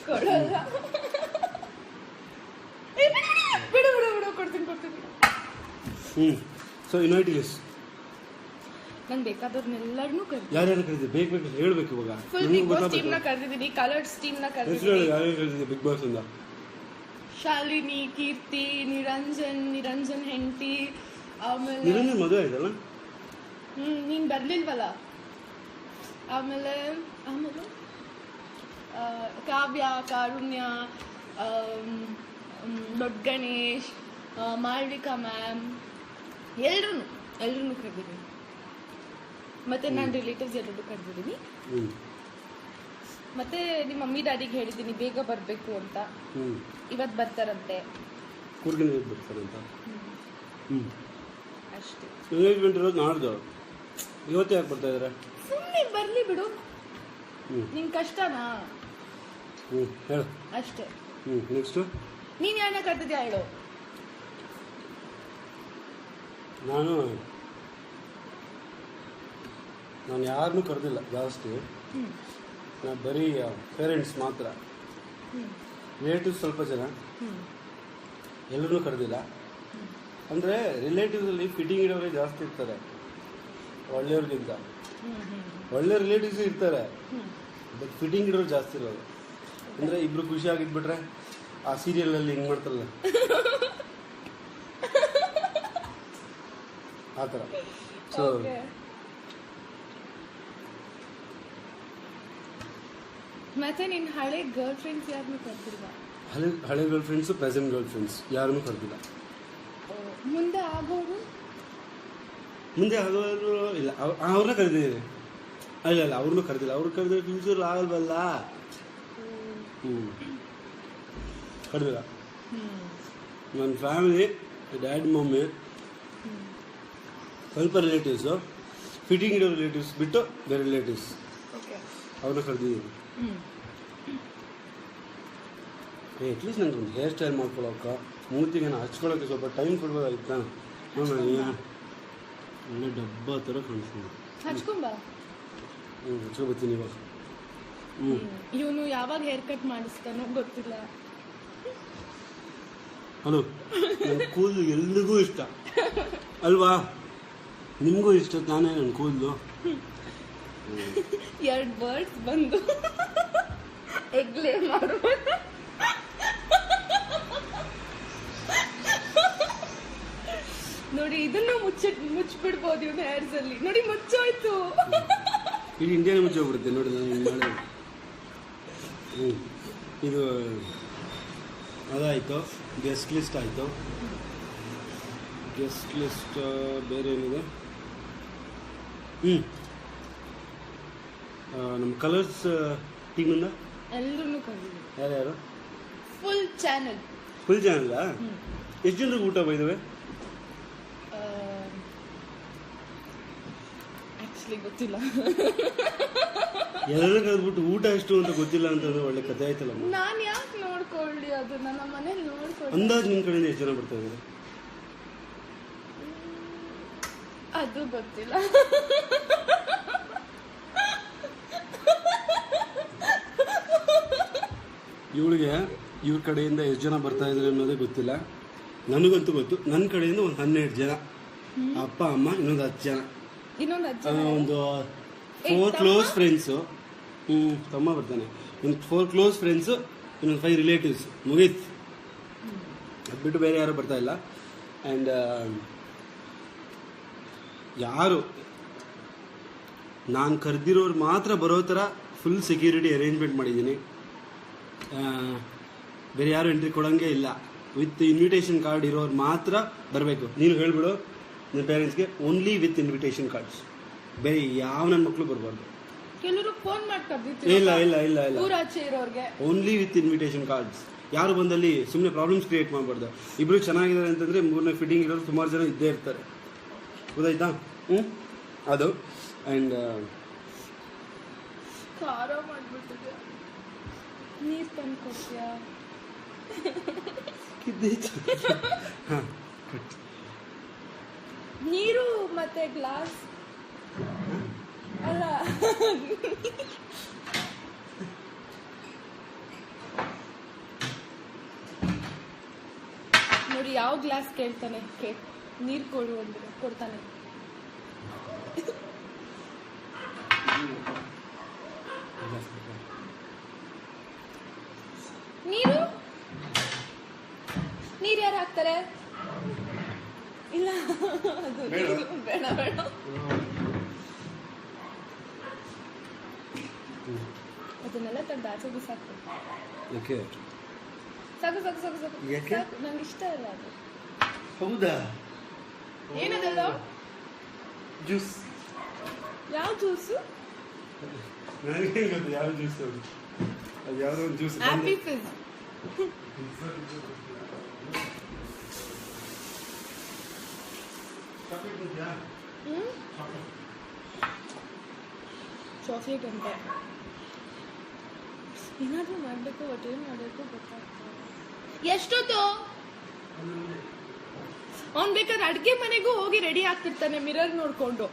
Speaker 2: ಕೊಡಲ್ಲ ಏ, ಬಿಡು ಬಿಡು ಬಿಡು ಕೊಡ್ತೀನಿ ಕೊಡ್ತೀನಿ.
Speaker 1: ಹ್ಞೂ ಸೊ ಯುನೈಟ್ ಯೂಸ್
Speaker 2: ನಂಗೆ ಬೇಕಾದವ್ರನ್ನೆಲ್ಲರನ್ನೂ ಕರ್ದು
Speaker 1: ಯಾರ್ಯಾರು ಬೇಕು ಬೇಕು ಹೇಳ್ಬೇಕು ಇವಾಗ.
Speaker 2: ಫುಲ್
Speaker 1: ನಿಮ್ಗೂ
Speaker 2: ಬಿಗ್ ಬಾಸ್
Speaker 1: ಗೊತ್ತಾಗ್ಬೇಕು.
Speaker 2: ಟೀಮ್ನ ಕರೆದಿದ್ದೀನಿ ಕಲರ್ಸ್ ಟೀಮ್ನ ಕರೆದಿದ್ದೀನಿ.
Speaker 1: ಯಾರ್ಯಾರು ಬಿಗ್ ಬಾಸ್ ಇಂದ?
Speaker 2: ಶಾಲಿನಿ ಕೀರ್ತಿ ನಿರಂಜನ್ ನಿರಂಜನ್ ಹೆಂಡತಿ ಆಮೇಲೆ
Speaker 1: ನಿರಂಜನ್ ಮದುವೆ ಆಯ್ತಲ್ಲ?
Speaker 2: ಹ್ಮ್ ನೀನ್ ಬರ್ಲಿಲ್ವಲ್ಲ? ಆಮೇಲೆ ಆಮೇಲೆ ಕಾವ್ಯ ಕಾರುಣ್ಯ ದೊಡ್ಡ ಗಣೇಶ್ ಮಾಳ್ವಿಕಾ ಮ್ಯಾಮ್ ಎಲ್ರೂ ಎಲ್ಲರೂ ಕರೆದಿದ್ದೀನಿ ಮತ್ತೆ ನಾನು ರಿಲೇಟಿವ್ಸ್ ಎಲ್ಲರೂ ಕರೆದಿದ್ದೀನಿ ಮತ್ತೆ ನಿಮ್ಮ ಮಮ್ಮಿ ಡ್ಯಾಡಿಗೆ ಹೇಳಿದ್ದೀನಿ ಬೇಗ ಬರಬೇಕು ಅಂತ. ಇವತ್ತು ಬರ್ತಾರಂತೆ.
Speaker 1: ಕೂರ್ಗಿನ ಬರ್ತಾರೆ ಅಂತ ಹ್ಞೂ
Speaker 2: ಅಷ್ಟೇ.
Speaker 1: ಇರೋದು ನಾಡ್ದು. ಇವತ್ತೇ ಯಾಕೆ ಬರ್ತಾ ಇದ್ದಾರೆ
Speaker 2: ಸುಮ್ಮನೆ ಬರಲಿ ಬಿಡು. ನಿನ್ ಕಷ್ಟನಾ?
Speaker 1: ಹ್ಞೂ ಹೇಳು.
Speaker 2: ಅಷ್ಟೇ.
Speaker 1: ಹ್ಞೂ ನೆಕ್ಸ್ಟು
Speaker 2: ನೀನ್ ಯಾರನ್ನ ಕಟ್ಟಿದ್ಯಾ ಹೇಳು?
Speaker 1: ನಾನು ನಾನು ಯಾರನ್ನೂ ಕರೆದಿಲ್ಲ ಜಾಸ್ತಿ. ನಾನು ಬರೀ ಪೇರೆಂಟ್ಸ್ ಮಾತ್ರ. ರಿಲೇಟಿವ್ಸ್ ಸ್ವಲ್ಪ ಜನ. ಎಲ್ಲರೂ ಕರೆದಿಲ್ಲ. ಅಂದರೆ ರಿಲೇಟಿವ್ಸಲ್ಲಿ ಫಿಟ್ಟಿಂಗ್ ಇಡೋರೇ ಜಾಸ್ತಿ ಇರ್ತಾರೆ. ಒಳ್ಳೆಯವ್ರಿಗಿಂತ. ಒಳ್ಳೆ ರಿಲೇಟಿವ್ಸ್ ಇರ್ತಾರೆ. ಬಟ್ ಫಿಟ್ಟಿಂಗ್ ಇರೋರು ಜಾಸ್ತಿ ಇರೋದು. ಅಂದ್ರೆ ಇಬ್ರು ಖುಷಿಯಾಗಿದ್ಬಿಟ್ರೆ ಆ ಸೀರಿಯಲ್ ಅಲ್ಲಿ ಹಿಂಗ್ ಮಾಡ್ತಾರಲ್ಲ? ಆ ಥರ. ಸೊ.
Speaker 2: ಮತ್ತೆ ನಿನ್ ಹಳೆ ಗರ್ಲ್ ಫ್ರೆಂಡ್ಸ್ ಯಾರನ್ನೂ ಕರ್ದಿಲ್ವಾ?
Speaker 1: ಹಳೆ ಹಳೆ girlfriends present girlfriends ಯಾರನ್ನೂ ಕರೆದಿಲ್ಲ.
Speaker 2: ಮುಂದೆ ಆಗೋರು?
Speaker 1: ಮುಂದೆ ಆಗೋರು ಇಲ್ಲ. ಅವ್- ಅವ್ರನ್ನ ಕರೆದಿದ್ದೀವಿ. ಅಲ್ಲ ಅಲ್ಲ ಅವ್ರನ್ನೂ ಕರೆದಿಲ್ಲ. ಅವ್ರು ಕರೆದ್ರೆ ಫ್ಯೂಚರ್ ಆಗಲ್ವಲ್ಲ ಹ್ಞೂ ಕರೆದಿಲ್ಲ. ನನ್ನ ಫ್ಯಾಮಿಲಿ ಡ್ಯಾಡ್ ಮಮ್ಮಿ ಸ್ವಲ್ಪ ರಿಲೇಟಿವ್ಸು ಫಿಟ್ಟಿಂಗ್ ಇರೋ ರಿಲೇಟಿವ್ಸ್ ಬಿಟ್ಟು ಬೇರೆ ರಿಲೇಟಿವ್ಸ್ ಅವ್ರನ್ನ ಕರೆದಿದ್ದೀನಿ ಅಟ್ಲೀಸ್ಟ್ ನನಗೆ ಒಂದು ಹೇರ್ ಸ್ಟೈಲ್ ಮಾಡ್ಕೊಳಕ್ಕೆ ಮೂರ್ತಿಗೆ ನಾನು ಹಚ್ಕೊಳ್ಳೋಕ್ಕೆ ಸ್ವಲ್ಪ ಟೈಮ್ ಕೊಡ್ಬೋದಾಗಿತ್ತ? ಏನು ಒಳ್ಳೆ ಡಬ್ಬ ಥರ ಕಾಣಿಸ್ತೀನಿ
Speaker 2: ಹಚ್ಕೊಂಬ
Speaker 1: ಹಚ್ಕೊಬತ್ತೀನಿ ಇವಾಗ. ಹ್ಞೂ
Speaker 2: ಇವನು ಯಾವಾಗ ಹೇರ್ ಕಟ್ ಮಾಡಿಸ್ತಾನೋ ಗೊತ್ತಿಲ್ಲ.
Speaker 1: ಹಲೋ ನನ್ನ ಕೂದಲು ಎಲ್ರಿಗೂ ಇಷ್ಟ. ಅಲ್ವಾ? ನಿಮಗೂ ಇಷ್ಟ ತಾನೇ ನನ್ನ ಕೂದಲು?
Speaker 2: ಎರಡು ಬರ್ಡ್ಸ್ ಬಂದು ಎಗ್ಲೇ ಮಾಡು ನೋಡಿ ಇದನ್ನು ಮುಚ್ಚಿಟ್ ಮುಚ್ಚಿಬಿಡ್ಬೋದು ಇವನು ಹೇರ್ಸ್ ಅಲ್ಲಿ. ನೋಡಿ ಮುಚ್ಚೋಯ್ತು.
Speaker 1: ಇಡೀ ಇಂಡಿಯಾನೇ ಮುಚ್ಚೋಗ್ಬಿಡುತ್ತೆ. ನೋಡಿ ನಾನು ಹಿಂಗೆ ಮಾಡಿ ಹ್ಞೂ ಇದು ಅದಾಯಿತು. ಗೆಸ್ಟ್ ಲಿಸ್ಟ್ ಆಯಿತು. ಗೆಸ್ಟ್ ಲಿಸ್ಟ್ ಬೇರೆ ಏನಿದೆ? ಹ್ಞೂ ನಮ್ಮ ಕಲರ್ಸ್ ಟೀಮಿಂದ
Speaker 2: ಎಲ್ಲರೂ
Speaker 1: ಯಾರ್ಯಾರು?
Speaker 2: ಫುಲ್ ಚಾನಲ್
Speaker 1: ಫುಲ್ ಚಾನಲ್ಲಾ ಎಷ್ಟು ಜನರಿಗೆ ಊಟ ಬೈದವೆ
Speaker 2: ಆಕ್ಚುಲಿ ಗೊತ್ತಿಲ್ಲ.
Speaker 1: ಎಲ್ಲರೂ ಕರೆದ್ಬಿಟ್ಟು ಊಟ ಎಷ್ಟು ಅಂತ ಗೊತ್ತಿಲ್ಲ ಅಂತಂದ್ರೆ ಒಳ್ಳೆ ಕಥೆ ಆಯ್ತಲ್ಲ
Speaker 2: ನಾನು ಯಾಕೆ ನೋಡ್ಕೊಳ್ಳಿ ಅದು ನನ್ನ ಮನೇಲಿ ನೋಡ್ಕೊಳ್ಳಿ.
Speaker 1: ಅಂದಾಜು ನಿಮ್ಮ ಕಡೆಯಿಂದ ಎಷ್ಟು ಜನ ಬರ್ತಾ ಇದ್ದಾರೆ
Speaker 2: ಅದು ಗೊತ್ತಿಲ್ಲ.
Speaker 1: ಇವಳಿಗೆ ಇವ್ರ ಕಡೆಯಿಂದ ಎಷ್ಟು ಜನ ಬರ್ತಾ ಇದ್ದಾರೆ ಅನ್ನೋದೇ ಗೊತ್ತಿಲ್ಲ. ನನಗಂತೂ ಗೊತ್ತು. ನನ್ನ ಕಡೆಯಿಂದ ಒಂದು ಹನ್ನೆರಡು ಜನ. ಅಪ್ಪ ಅಮ್ಮ ಇನ್ನೊಂದು ಹತ್ತು ಜನ.
Speaker 2: ಇನ್ನೊಂದು ಅಜ್ಜ
Speaker 1: ಒಂದು ಫೋರ್ ಕ್ಲೋಸ್ ಫ್ರೆಂಡ್ಸು ಹ್ಞೂ ತಮ್ಮ ಬರ್ತಾನೆ. ಒಂದು ಫೋರ್ ಕ್ಲೋಸ್ ಫ್ರೆಂಡ್ಸು ಇನ್ನೊಂದು ಫೈವ್ ರಿಲೇಟಿವ್ಸ್ ಮುಗೀತು. ಅದು ಬಿಟ್ಟು ಬೇರೆ ಯಾರು ಬರ್ತಾ ಇಲ್ಲ. ಆ್ಯಂಡ್ ಯಾರು? ನಾನು ಕರೆದಿರೋರು ಮಾತ್ರ ಬರೋ ಥರ ಫುಲ್ ಸೆಕ್ಯೂರಿಟಿ ಅರೇಂಜ್ಮೆಂಟ್ ಮಾಡಿದ್ದೀನಿ. ಬೇರೆ ಯಾರು ಎಂಟ್ರಿ ಕೊಡೋಂಗೆ ಇಲ್ಲ. ವಿತ್ ಇನ್ವಿಟೇಷನ್ ಕಾರ್ಡ್ ಇರೋರು ಮಾತ್ರ ಬರಬೇಕು. ನೀನು ಹೇಳ್ಬಿಡು. ನಿನ್ನ ಪೇರೆಂಟ್ಸ್ಗೆ ಓನ್ಲಿ ವಿತ್ ಇನ್ವಿಟೇಷನ್ ಕಾರ್ಡ್ಸ್ ಬೇರೆ ಯಾವ ನನ್ನ ಮಕ್ಕಳು ಬರಬಾರ್ದು.
Speaker 2: ಕೆಲವರು ಫೋನ್ ಮಾಡಿ
Speaker 1: ಇಲ್ಲ ಇಲ್ಲ ಇಲ್ಲ ಇಲ್ಲ.
Speaker 2: ಊರಾಚೆ ಇರೋರ್ಗೆ.
Speaker 1: ಓನ್ಲಿ ವಿತ್ ಇನ್ವಿಟೇಷನ್ ಕಾರ್ಡ್ಸ್ ಯಾರು ಬಂದಲ್ಲಿ ಸುಮ್ಮನೆ ಪ್ರಾಬ್ಲಮ್ಸ್ ಕ್ರಿಯೇಟ್ ಮಾಡಬಾರ್ದು. ಇಬ್ರು ಚೆನ್ನಾಗಿದ್ದಾರೆ ಅಂತಂದ್ರೆ ಮೂರನೇ ಫಿಟ್ಟಿಂಗ್ ಇರೋರು ಸುಮಾರು ಜನ ಇದ್ದೇ ಇರ್ತಾರೆ. ಗೊತ್ತಾಯ್ತಾ? ಹ್ಞೂ ಅದು. ಆ್ಯಂಡ್
Speaker 2: ಖಾರ ಮಾಡ್ಬಿಟ್ಟಿದೆ ನೀರ್ ತಂದು ಕೊಡ್ತೀಯಾ?
Speaker 1: ಹಾಂ
Speaker 2: ನೀರು ಮತ್ತೆ ಗ್ಲಾಸ್ ಅಲ್ಲ. ನೋಡಿ ಯಾವ ಗ್ಲಾಸ್ ಕೇಳ್ತಾನೆ? ಕೇ, ನೀರ್ ಕೊಡು ಅಂದ್ರೆ, ಕೊಡ್ತಾನೆ. ನೀರು? ನೀರು ಯಾರು ಹಾಕ್ತಾರೆ? ಇಲ್ಲ ಅದು
Speaker 1: ಬೇಡ?
Speaker 2: ನೀರು ಬೇಡ ಬೇಡ ಅದನ್ನೆಲ್ಲ ತೆಗ್ದು ಆಚೆ ಬಿಸಾಕು
Speaker 1: ಓಕೆ
Speaker 2: ಸಾಕು ಸಾಕು ಸಾಕು ಸಾಕು
Speaker 1: ಯಾಕೆ?
Speaker 2: ಸಾಕು ನಂಗೆ ಇಷ್ಟ ಇಲ್ಲ ಅದು
Speaker 1: ಹೌದಾ
Speaker 2: ಏನದಲ್ಲ
Speaker 1: ಜ್ಯೂಸ್
Speaker 2: ಯಾವ ಜ್ಯೂಸು
Speaker 1: ನನಗೆ ಗೊತ್ತು ಯಾವ ಜ್ಯೂಸ್ ಅದು ಅದು ಯಾವುದೋ ಒಂದು ಜ್ಯೂಸ್
Speaker 2: ಆಪಿ ಫಿಸ್ ಚಾಕ್ಲೇಟ್ ಅಂತೆ ಏನಾದ್ರೂ ಮಾಡಬೇಕು ಬಟ್ ಏನು ಮಾಡಬೇಕು ಗೊತ್ತಾಗ್ತದೆ ಎಷ್ಟೊತ್ತು ಅವ್ನು ಬೇಕಾದ್ರೆ ಅಡುಗೆ ಮನೆಗೂ ಹೋಗಿ ರೆಡಿ ಆಗ್ತಿರ್ತಾನೆ ಮಿರರ್ ನೋಡ್ಕೊಂಡು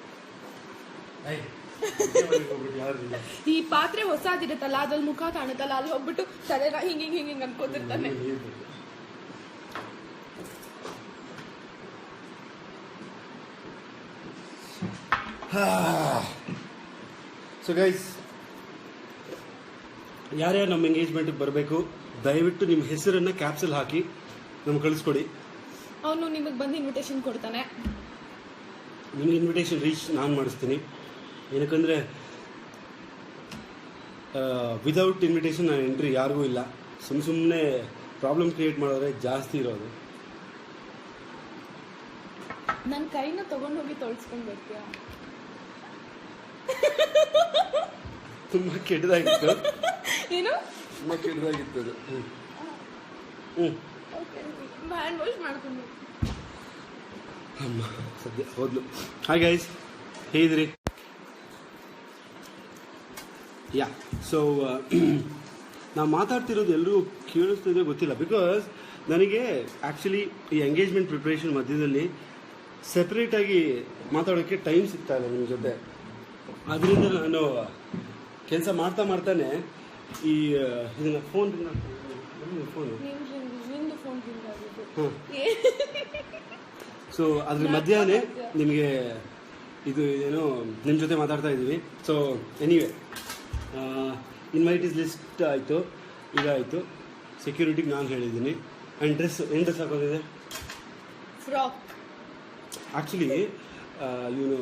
Speaker 2: ಈ ಪಾತ್ರೆ ಹೊಸದಿರುತ್ತಲ್ಲ ಅದ್ರಲ್ಲಿ ಮುಖ ಕಾಣುತ್ತಲ್ಲ ಅಲ್ಲಿ ಹೋಗ್ಬಿಟ್ಟು ತಲೆನ ಹಿಂಗೆ ಹಿಂಗೆ ಹಿಂಗೆ ಹಿಂಗ್ ಅನ್ಕೋತಿರ್ತಾನೆ
Speaker 1: ಸೊ ಗೈಸ್ ಯಾರ್ಯಾರು ನಮ್ಮ ಎಂಗೇಜ್ಮೆಂಟ್ಗೆ ಬರಬೇಕು ದಯವಿಟ್ಟು ನಿಮ್ಮ ಹೆಸರನ್ನು ಕ್ಯಾಪ್ಸಲ್ ಹಾಕಿ ನಮ್ಗೆ ಕಳಿಸ್ಕೊಡಿ.
Speaker 2: ಅವನು ನಿಮಗೆ ಬಂದು ಇನ್ವಿಟೇಷನ್ ಕೊಡ್ತಾನೆ.
Speaker 1: ನಿಮ್ಗೆ ಇನ್ವಿಟೇಷನ್ ರೀಚ್ ನಾನು ಮಾಡಿಸ್ತೀನಿ. ಏನಕ್ಕಂದರೆ ವಿದೌಟ್ ಇನ್ವಿಟೇಷನ್ ನಾನು ಎಂಟ್ರಿ ಯಾರಿಗೂ ಇಲ್ಲ. ಸುಮ್ಮ ಸುಮ್ಮನೆ ಪ್ರಾಬ್ಲಮ್ ಕ್ರಿಯೇಟ್ ಮಾಡೋದ್ರೆ ಜಾಸ್ತಿ ಇರೋದು.
Speaker 2: ನನ್ನ ಕೈನ ತಗೊಂಡೋಗಿ ತೊಳ್ಸ್ಕೊಂಡ್ ಬರ್ತೀಯಾ?
Speaker 1: ತುಂಬ ಕೆಟ್ಟದಾಗಿತ್ತು.
Speaker 2: ಏನು?
Speaker 1: ತುಂಬಾ ಕೆಟ್ಟದಾಗಿತ್ತು ಅದು. ಹ್ಞೂ ಹ್ಞೂ
Speaker 2: ಹ್ಯಾಂಡ್ ವಾಶ್ ಮಾಡ್ಕೊಂಡು.
Speaker 1: ಅಮ್ಮ ಸದ್ಯ ಹೋದ್ಲು. ಹಾಯ್ ಗೈಸ್ ಹೇಗಿದ್ರಿ? ಯಾ ಸೊ ನಾವು ಮಾತಾಡ್ತಿರೋದು ಎಲ್ಲರೂ ಕೇಳಿಸ್ತಿದೆ ಗೊತ್ತಿಲ್ಲ. ಬಿಕಾಸ್ ನನಗೆ ಆ್ಯಕ್ಚುಲಿ ಈ ಎಂಗೇಜ್ಮೆಂಟ್ ಪ್ರಿಪ್ರೇಷನ್ ಮಧ್ಯದಲ್ಲಿ ಸೆಪ್ರೇಟಾಗಿ ಮಾತಾಡೋಕ್ಕೆ ಟೈಮ್ ಸಿಗ್ತಾ ಇಲ್ಲ ನಿಮ್ಮ ಜೊತೆ. ಅದರಿಂದ ನಾನು ಕೆಲಸ ಮಾಡ್ತಾ ಮಾಡ್ತಾನೆ ಈ ಇದನ್ನ ಫೋನ್ ಫೋನು ಸೊ ಅದ್ರ ಮಧ್ಯಾಹ್ನ ನಿಮಗೆ ಇದು ಏನೋ ನಿಮ್ಮ ಜೊತೆ ಮಾತಾಡ್ತಾ ಇದ್ದೀವಿ. So anyway invite is list ಆಯಿತು ಇದಾಯಿತು. ಸೆಕ್ಯೂರಿಟಿಗೆ ನಾನು ಹೇಳಿದ್ದೀನಿ. ಆ್ಯಂಡ್ ಡ್ರೆಸ್ ಏನು ಡ್ರೆಸ್ ಹಾಕೋದಿದೆ
Speaker 2: ಫ್ರಾಕ್
Speaker 1: ಆ್ಯಕ್ಚುಲಿ ಇವನು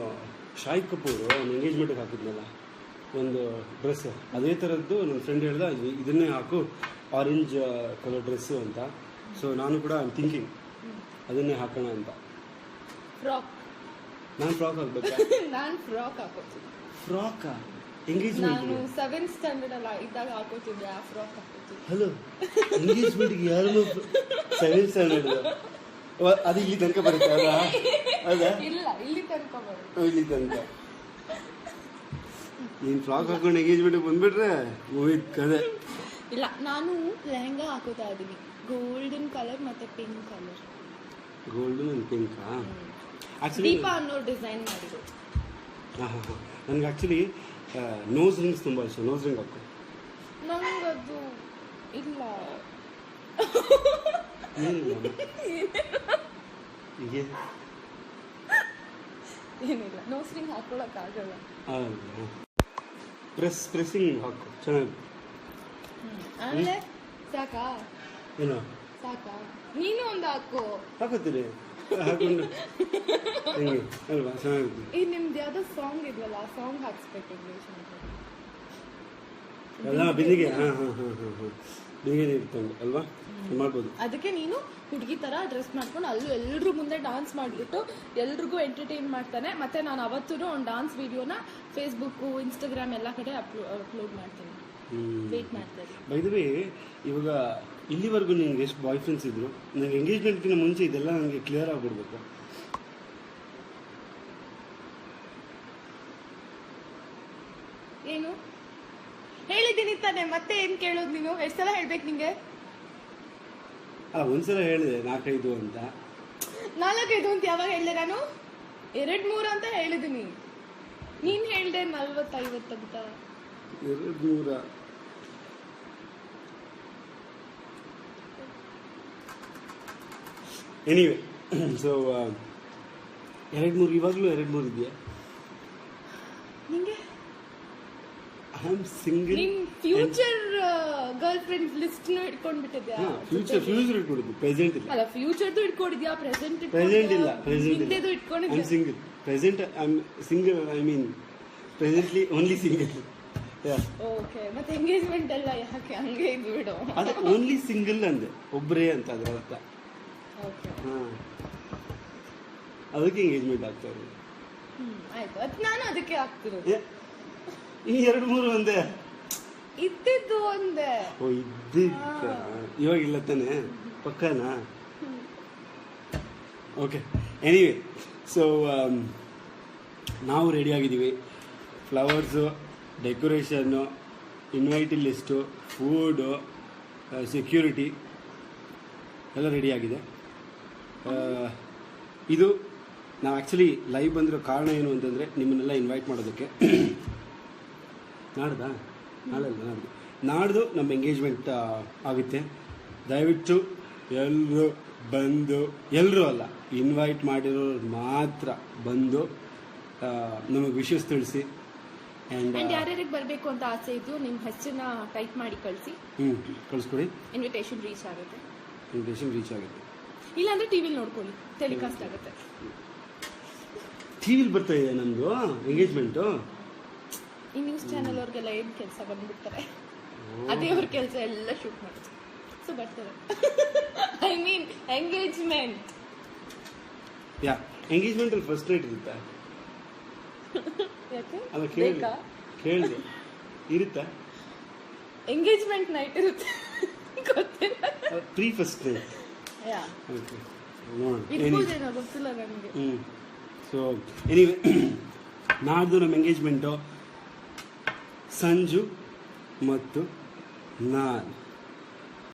Speaker 1: ಶಾಹಿದ್ ಕಪೂರ್ ಅವ್ನು ಎಂಗೇಜ್ಮೆಂಟಿಗೆ ಹಾಕಿದ್ನಲ್ಲ. ಒಂದು ಡ್ರೆಸ್ ಅದೇ ಥರದ್ದು ನನ್ನ ಫ್ರೆಂಡ್ ಹೇಳ್ದ ಇದ್- ಇದನ್ನೇ ಹಾಕು ಆರೆಂಜ್ ಕಲರ್ ಡ್ರೆಸ್ಸು ಅಂತ. ಸೊ ನಾನು ಕೂಡ ಐ ಥಿಂಕಿಂಗ್ ಅದನ್ನೇ ಹಾಕೋಣ ಅಂತ.
Speaker 2: ಫ್ರಾಕ್
Speaker 1: ನಾನು ಫ್ರಾಕ್ ಹಾಕ್ಬೇಕು?
Speaker 2: ನಾನು ಫ್ರಾಕ್ ಹಾಕೋತೀನಿ.
Speaker 1: ಫ್ರಾಕ ಎಂಗೇಜ್ಮೆಂಟ್
Speaker 2: ನಾನು ಸೆವೆಂತ್ ಸ್ಟ್ಯಾಂಡರ್ಡ್ ಅಲ್ಲ ಇದ್ದಾಗ ಹಾಕೋತಿದ್ದೆ ಆ ಫ್ರಾಕ್ ಹಾಕೋತಿದ್ದೆ
Speaker 1: ಹಲೋ ಎಂಗೇಜ್ಮೆಂಟ್ಗೆ ಯಾರು ಸೆವೆಂತ್ ಸ್ಟ್ಯಾಂಡರ್ಡ್ ಅದು ಇಲ್ಲಿ ತನಕ ಬರುತ್ತೆ ಅಲ್ಲ ಹೌದಾ?
Speaker 2: ಇಲ್ಲ ಇಲ್ಲಿ ತನಕ ಬರುತ್ತೆ.
Speaker 1: ಇಲ್ಲಿ ತನಕ. ನೀನು ಫ್ರಾಕ್ ಹಾಕೊಂಡು ಎಂಗೇಜ್ಮೆಂಟ್ ಬಂದ್ಬಿಟ್ರೆ ಹೋಯ್ತು ಕದೆ
Speaker 2: ಇಲ್ಲ ನಾನು ಲೆಹಂಗಾ ಹಾಕೋತಾ ಇದ್ದೀನಿ. ಗೋಲ್ಡನ್ ಕಲರ್ ಮತ್ತೆ ಪಿಂಕ್ ಕಲರ್
Speaker 1: ಗೋಲ್ಡು ಪಿಂಕ್ ಪಿಂಕಾ ಆ್ಯಕ್ಚುಲಿ
Speaker 2: ದೀಪ ಅನ್ನೋ ಡಿಸೈನ್ ಮಾಡಿದ್ರು
Speaker 1: ಹಾಂ ಹಾಂ ಹಾಂ. ನನಗೆ ಆ್ಯಕ್ಚುಲಿ ನೋಸ್ ರಿಂಗ್ಸ್ ತುಂಬ ಇಷ್ಟ. ನೋಸ್ ರಿಂಗ್ ಹಾಕು.
Speaker 2: ನಂಗದು ಇಲ್ಲ.
Speaker 1: ಏನಿಲ್ಲ ಹೀಗೆ?
Speaker 2: ಏನಿಲ್ಲ. ನೋಸ್ರಿಂಗ್ ಹಾಕೊಳಕ್ ಆಗಲ್ಲ.
Speaker 1: ಪ್ರೆಸ್ ಪ್ರೆಸ್ಸಿಂಗ್ ಹಾಕು. ಚೆನ್ನಾಗಿ.
Speaker 2: ಆಮೇಲೆ ಸಾಕಾ?
Speaker 1: ಏನು?
Speaker 2: ಸಾಕಾ? ನೀನು ಒಂದು ಹಾಕು.
Speaker 1: ಹಾಕುತ್ತೀರಿ? ಹಾಕೊಂಡು. ಹೆಂಗೆ? ಅಲ್ವಾ? ಚೆನ್ನಾಗಿ
Speaker 2: ಈ ನಿಮ್ದು ಯಾವ್ದೋ ಸಾಂಗ್ ಇದೆಯಲ್ಲ ಆ ಸಾಂಗ್ ಹಾಕ್ಸ್ಬೇಕು ಇಂಗ್ಲೀಷ್ ಅಂತ.
Speaker 1: ಅಲ್ಲ ಬಿಂದಿಗೆ. ಹಾಂ ಹಾಂ ಹಾಂ ಹಾಂ ಹಾಂ. ಬಿಂದಿಗೆ ಇಟ್ಕೊಂಡು ಅಲ್ವಾ? ಮಾಡ್ಬೋದು.
Speaker 2: ಅದಕ್ಕೆ ನೀನು ಹುಡುಗಿ ಥರ ಡ್ರೆಸ್ ಮಾಡ್ಕೊಂಡು ಅಲ್ಲೂ ಎಲ್ಲರೂ ಮುಂದೆ ಡಾನ್ಸ್ ಮಾಡಿಬಿಟ್ಟು ಎಲ್ರಿಗೂ ಎಂಟರ್ಟೈನ್ ಮಾಡ್ತಾನೆ. ಮತ್ತು ನಾನು ಅವತ್ತೂ ಒಂದು ಡಾನ್ಸ್ ವೀಡಿಯೋನ ಫೇಸ್ಬುಕ್ಕು ಇನ್ಸ್ಟಾಗ್ರಾಮ್ ಎಲ್ಲ ಕಡೆ ಅಪ್ಲೋ ಅಪ್ಲೋಡ್ ಮಾಡ್ತೀನಿ. ವೇಟ್ ಮಾಡ್ತಾರೆ ಇದ್ದೀನಿ
Speaker 1: ಬೈ ದ ವೇ ಇವಾಗ ಇಲ್ಲಿವರೆಗೂ ನಿಮ್ಗೆ ಎಷ್ಟು ಬಾಯ್ ಫ್ರೆಂಡ್ಸ್ ಇದ್ರು ನನಗೆ ಎಂಗೇಜ್ಮೆಂಟ್ಗಿಂತ ಮುಂಚೆ ಇದೆಲ್ಲ ನನಗೆ ಕ್ಲಿಯರ್ ಆಗಿಬಿಡ್ಬೇಕು.
Speaker 2: ಏನು? ಹೇಳಿದ್ದೀನಿ ತಾನೆ ಮತ್ತೆ ಏನು ಕೇಳೋದು ನೀನು? ಎಷ್ಟು ಸಲ ಹೇಳ್ಬೇಕು ನಿಂಗೆ?
Speaker 1: ಅಲ್ಲ ಒಂದ್ಸಲ ಹೇಳಿದೆ ನಾಲ್ಕೈದು ಅಂತ.
Speaker 2: ನಾಲ್ಕೈದು ಅಂತ ಯಾವಾಗ ಹೇಳಿದೆ ನಾನು? ಎರಡ್ ಮೂರು ಅಂತ ಹೇಳಿದ್ದೀನಿ ನೀನ್ ಹೇಳ್ದೆ ನಲ್ವತ್ತೈವತ್ತು ಅಂತ.
Speaker 1: ಎರಡು ನೂರ ಎನಿವೆ ಸೊ ಎರಡು ಮೂರು ಇವಾಗಲೂ ಎರಡು ಮೂರು ಇದೆಯಾ
Speaker 2: ನಿಂಗೆ
Speaker 1: I am single
Speaker 2: future girlfriend list ಇಟ್ಕೊಂಡ್ಬಿಟ್ಟಿದ್ಯಾ?
Speaker 1: Future future ಇಟ್ಕೊಡುದು ಪ್ರೆಸೆಂಟ್ ಇಲ್ಲ.
Speaker 2: ಅಲ್ಲ ಫ್ಯೂಚರ್ದು ಇಟ್ಕೊಂಡಿದ್ಯಾ? ಪ್ರೆಸೆಂಟ್
Speaker 1: ಪ್ರೆಸೆಂಟ್ ಇಲ್ಲ ಪ್ರೆಸೆಂಟ್ ಇಲ್ಲ.
Speaker 2: ಇಟ್ಕೊಂಡಿದ್ಯಾ?
Speaker 1: Single present I am single I mean presently only single
Speaker 2: okay ಮತ್ತೆ ಎಂಗೇಜ್ಮೆಂಟ್ ಎಲ್ಲ ಯಾಕೆ ಹಂಗೆ ಇದು ಬಿಡು?
Speaker 1: ಅದು ಓನ್ಲಿ ಸಿಂಗಲ್ ಅಂದೆ ಒಬ್ಬರೇ ಅಂತ ಅದರ ಅರ್ಥ.
Speaker 2: ಓಕೆ
Speaker 1: ಹಾಂ. ಅದಕ್ಕೆ ಎಂಗೇಜ್ಮೆಂಟ್ ಆಗ್ತಾ ಇರೋದು.
Speaker 2: ಆಯ್ತು. ಅದ್ ನಾನು ಅದಕ್ಕೆ ಆಗ್ತಿರೋದು
Speaker 1: ಈ ಎರಡು ಮೂರು ಒಂದೇ.
Speaker 2: ಇದ್ದಿದ್ದು ಒಂದೇ.
Speaker 1: ಓ ಇದ್ದಿದ್ದ ಇವಾಗ ಇಲ್ಲ ತಾನೆ? ಪಕ್ಕನಾ? ಓಕೆ. ಎನಿವೇ ಸೊ ನಾವು ರೆಡಿ ಆಗಿದ್ದೀವಿ. Flowers decoration invitee list food security ಎಲ್ಲ ರೆಡಿ ಆಗಿದೆ. ಇದು ನಾವು ಆ್ಯಕ್ಚುಲಿ ಲೈವ್ ಬಂದಿರೋ ಕಾರಣ ಏನು ಅಂತಂದರೆ ನಿಮ್ಮನ್ನೆಲ್ಲ ಇನ್ವೈಟ್ ಮಾಡೋದಕ್ಕೆ. ನಾಡ್ದಾ? ನಾಳೆ ಅಲ್ಲ ನಾಡ್ದು. ನಾಡ್ದು ನಮ್ಮ ಎಂಗೇಜ್ಮೆಂಟ್ ಆಗುತ್ತೆ. ದಯವಿಟ್ಟು ಎಲ್ಲರೂ ಬಂದು ಎಲ್ಲರೂ ಅಲ್ಲ ಇನ್ವೈಟ್ ಮಾಡಿರೋರು ಮಾತ್ರ ಬಂದು ನಮಗೆ ವಿಷಸ್ ತಿಳಿಸಿ ಆ್ಯಂಡ್
Speaker 2: ಯಾರ್ಯಾರಿಗೆ ಬರಬೇಕು ಅಂತ ಆಸೆ ಇದ್ದು ನಿಮ್ಮ ಹೆಸರನ್ನ ಟೈಪ್ ಮಾಡಿ ಕಳಿಸಿ.
Speaker 1: ಹ್ಞೂ ಕಳಿಸ್ಕೊಡಿ.
Speaker 2: ಇನ್ವಿಟೇಷನ್ ರೀಚ್ ಆಗುತ್ತೆ.
Speaker 1: ಇನ್ವಿಟೇಷನ್ ರೀಚ್ ಆಗುತ್ತೆ.
Speaker 2: ಇಲ್ಲಾಂದ್ರೆ ಟಿವಿಲಿ ನೋಡ್ಕೊಳ್ಳಿ ಟೆಲಿಕಾಸ್ಟ್ ಆಗುತ್ತೆ.
Speaker 1: ಟಿ ವಿಲಿ ಬರ್ತಾ ಇದೆ ನಮ್ಮದು ಎಂಗೇಜ್ಮೆಂಟು
Speaker 2: ಈ ನ್ಯೂಸ್ ಚಾನೆಲ್ ಅವ್ರಿಗೆಲ್ಲ ಏನ್ ಕೆಲಸ ಬಂದ್ಬಿಡ್ತಾರೆ? ಅದೇ ಅವ್ರ ಕೆಲಸ ಎಲ್ಲ ಶೂಟ್ ಮಾಡ್ತಾರೆ ಸೊ ಬರ್ತಾರೆ. ಐ ಮೀನ್ ಎಂಗೇಜ್ಮೆಂಟ್
Speaker 1: ಯಾ ಎಂಗೇಜ್ಮೆಂಟಲ್ಲಿ ಫಸ್ಟ್ ರೇಟ್ ಇರುತ್ತಾ?
Speaker 2: ಯಾಕೆ?
Speaker 1: ಅಲ್ಲ ಕೇಳಿ ಕೇಳಿದೆ. ಇರುತ್ತಾ?
Speaker 2: ಎಂಗೇಜ್ಮೆಂಟ್ ನೈಟ್ ಇರುತ್ತೆ. ಗೊತ್ತಿಲ್ಲ
Speaker 1: pre first rate
Speaker 2: yeah
Speaker 1: okay
Speaker 2: ಗೊತ್ತಿಲ್ಲ ನನಗೆ.
Speaker 1: ಸೊ ಎನಿವೆ ನಾಡ್ದು ನಮ್ಮ ಎಂಗೇಜ್ಮೆಂಟು ಸಂಜು ಮತ್ತು ನಾನು.